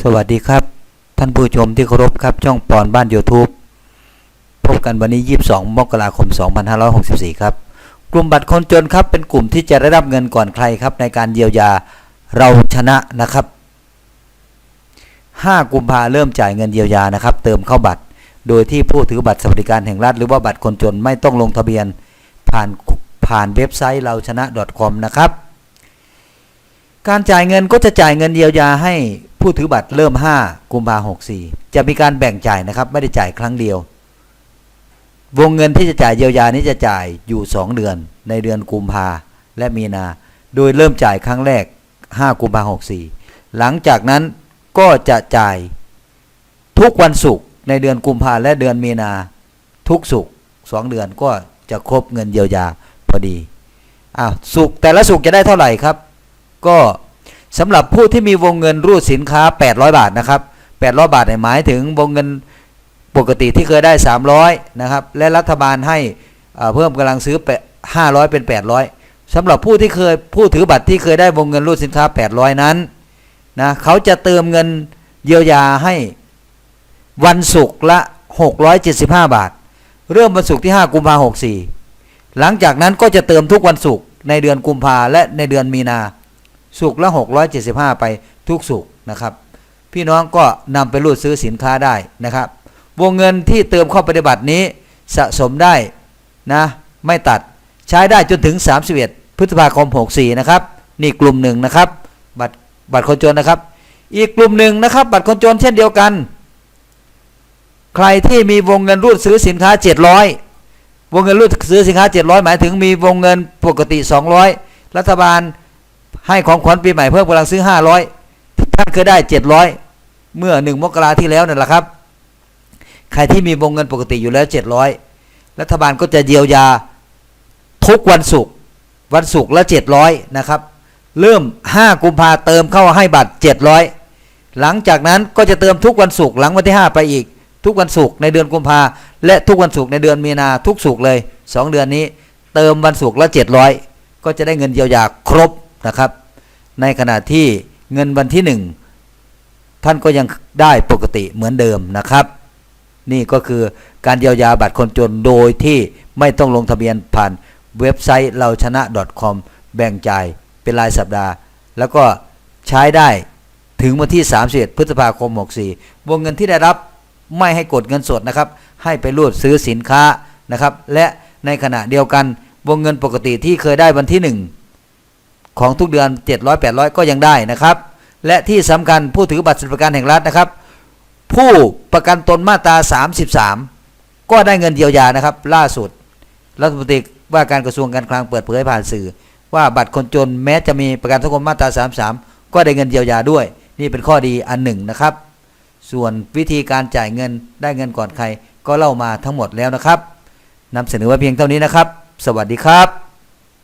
สวัสดีครับ ท่านผู้ชมที่เคารพครับช่องปอนบ้าน YouTube พบกันวันนี้ 22 มกราคม 2564 ครับ กลุ่มบัตรคนจนครับ เป็นกลุ่มที่จะได้รับเงินก่อนใครครับ ในการเยียวยาเราชนะนะครับ 5 กุมภาเริ่มจ่ายเงินเยียวยานะครับ เติมเข้าบัตร โดยที่ผู้ถือบัตรสวัสดิการแห่งรัฐ หรือว่าบัตรคนจนไม่ต้องลงทะเบียน ผ่านผ่านเว็บไซต์เราชนะ .com นะครับ การจ่ายเงินก็จะจ่ายเงินเยียวยาให้ ผู้ถือบัตรเริ่ม 5 กุมภาหกสี่จะมีการแบ่งจ่ายนะครับ ไม่ได้จ่ายครั้งเดียว วงเงินที่จะจ่ายเยียวยานี้จะจ่ายอยู่ 2 เดือน ในเดือนกุมภาและมีนา โดยเริ่มจ่ายครั้งแรก 5 กุมภาหกสี่หลังจากนั้นก็จะจ่ายทุกวันศุกร์ในเดือนกุมภาและเดือนมีนาทุกศุกร์สองเดือนก็จะครบเงินเยียวยาพอดีอ้าวศุกร์แต่ละศุกร์จะได้เท่าไหร่ครับ ก็ สำหรับผู้ที่มีวงเงินรูดสินค้า 800 บาทนะครับ800 บาทหมายถึงวงเงินปกติที่เคยได้ 300นะครับและรัฐบาลให้เพิ่มกำลังซื้อ500 เป็น 800สำหรับผู้ที่เคยผู้ถือบัตรที่เคยได้วงเงินรูดสินค้า 800 นั้นนะเขาจะเติมเงินเยียวยาให้วันศุกร์ละ 675 บาท เริ่มวันศุกร์ที่ 5 กุมภาพันธ์64 หลังจากนั้นก็จะเติมทุกวันศุกร์ในเดือนกุมภาและในเดือนมีนา สุกร์ละ 675 ไปทุกสุกนะครับ พี่น้องก็นำไปรูดซื้อสินค้าได้นะครับ วงเงินที่เติมเข้าปฏิบัตินี้สะสมได้นะไม่ตัดใช้ได้จนถึง 31 พฤษภาคม 64 นะครับ นี่กลุ่มหนึ่งนะครับ บัตรบัตรคนจนนะครับ อีกกลุ่มหนึ่งนะครับ บัตรคนจนเช่นเดียวกัน ใครที่มีวงเงินรูดซื้อสินค้า 700 วงเงินรูดซื้อสินค้า 700 หมายถึงมีวงเงินปกติ 200 รัฐบาล ให้ของขวัญปีใหม่เพิ่มกำลังซื้อ 500ท่านเคยได้ 700 เมื่อ 1 มกราที่แล้วนั่นแหละครับ ใครที่มีวงเงินปกติอยู่แล้ว 700 รัฐบาลก็จะเยียวยาทุกวันศุกร์วันศุกร์ละ 700 นะครับ เริ่ม 5 กุมภาเติมเข้าให้บัตร 700 หลังจากนั้นก็จะเติมทุกวันศุกร์หลังวันที่ 5 ไปอีก ทุกวันศุกร์ในเดือนกุมภาและทุกวันศุกร์ในเดือนมีนาทุกศุกร์เลย 2 เดือนนี้ เติมวันศุกร์ละ 700 ก็จะได้เงินเยียวยาครบนะครับ ในขณะที่เงินวันที่หนึ่งท่านก็ยังได้ปกติเหมือนเดิมนะครับ นี่ก็คือการเยียวยาบัตรคนจนโดยที่ไม่ต้องลงทะเบียนผ่านเว็บไซต์เราชนะ .com แบ่งจ่ายเป็นรายสัปดาห์ แล้วก็ใช้ได้ถึงวันที่ 31 พฤษภาคม 64 วงเงินที่ได้รับไม่ให้กดเงินสดนะครับ ให้ไปรูดซื้อสินค้านะครับ และในขณะเดียวกันวงเงินปกติที่เคยได้วันที่ 1 ของทุกเดือน 700 800 ก็ยังได้นะครับ และที่สำคัญผู้ถือบัตรสวัสดิการแห่งรัฐนะครับ ผู้ประกันตนมาตรา 33 ก็ได้เงินเยียวยานะครับ ล่าสุด รัฐมนตรีว่าการกระทรวงการคลังเปิดเผยผ่านสื่อ ว่าบัตรคนจนแม้จะมีประกันสังคมมาตรา 33 ก็ได้เงินเยียวยาด้วย นี่เป็นข้อดีอันหนึ่งนะครับ ส่วนวิธีการจ่ายเงินได้เงินก่อนใครก็เล่ามาทั้งหมดแล้วนะครับนำเสนอไว้เพียงเท่านี้นะครับ สวัสดีครับ